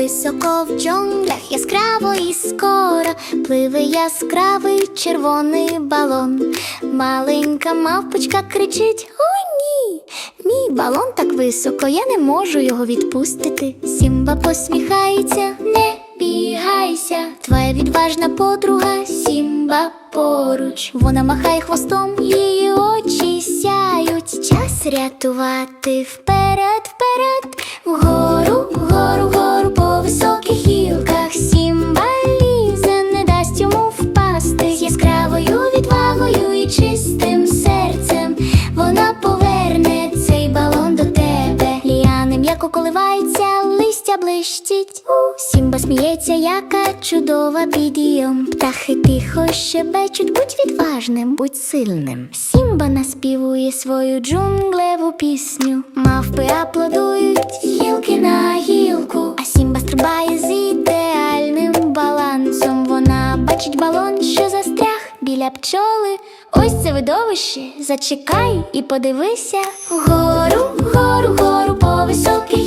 Високо в джунглях яскраво і скоро пливе яскравий червоний балон. Маленька мавпочка кричить: О, ні! Мій балон так високо, я не можу його відпустити. Сімба посміхається, не бігайся. Твоя відважна подруга Сімба поруч. Вона махає хвостом, її очі сяють. Час рятувати вперед, вперед, вгору, вгору, вгору Сімба яка чудова підйом. Птахи тихо щебечуть, будь відважним, будь сильним. Сімба наспівує свою джунглеву пісню. Мавпи аплодують гілки на гілку. А Сімба стрибає з ідеальним балансом. Вона бачить балон, що застряг біля пчоли. Ось це видовище. Зачекай і подивися. Вгору, вгору, вгору по високих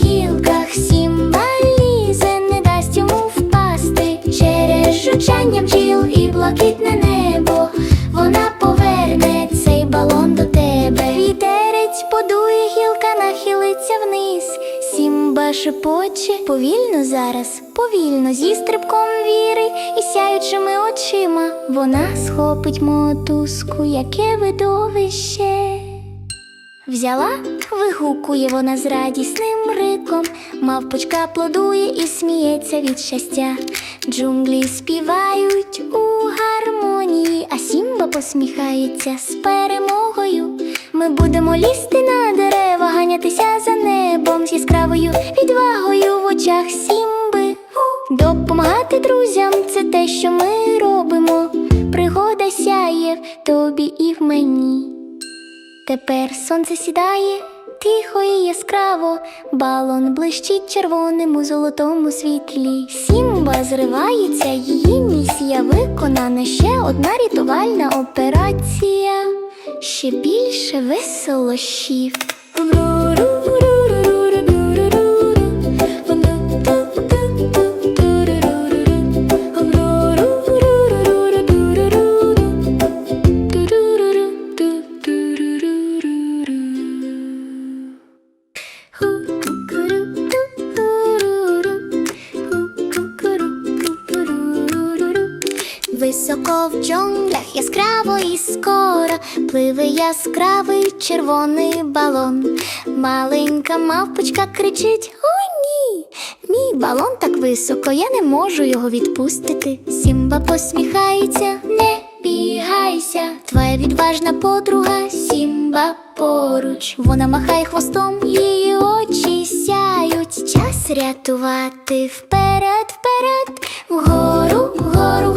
нахилиться вниз. Сімба шепоче повільно зараз, повільно зі стрибком віри і сяючими очима. Вона схопить мотузку, яке видовище. Взяла, вигукує вона з радісним риком. Мавпочка аплодує і сміється від щастя. Джунглі співають у гармонії, а Сімба посміхається з перемогою. Ми будемо лізти на дерева, ганятися за яскравою відвагою в очах Сімби. Допомагати друзям це те, що ми робимо. Пригода сяє в тобі і в мені. Тепер сонце сідає, тихо і яскраво, балон блищить червоним у золотому світлі. Сімба зривається, її місія виконана. Ще одна рятувальна операція. Ще більше веселощів. Високо в джунглях яскраво і скоро пливе яскравий червоний балон. Маленька мавпочка кричить: О, ні! Мій балон так високо, я не можу його відпустити. Сімба посміхається, не бігайся. Твоя відважна подруга Сімба поруч. Вона махає хвостом, її очі сяють. Час рятувати вперед, вперед, вгору, вгору,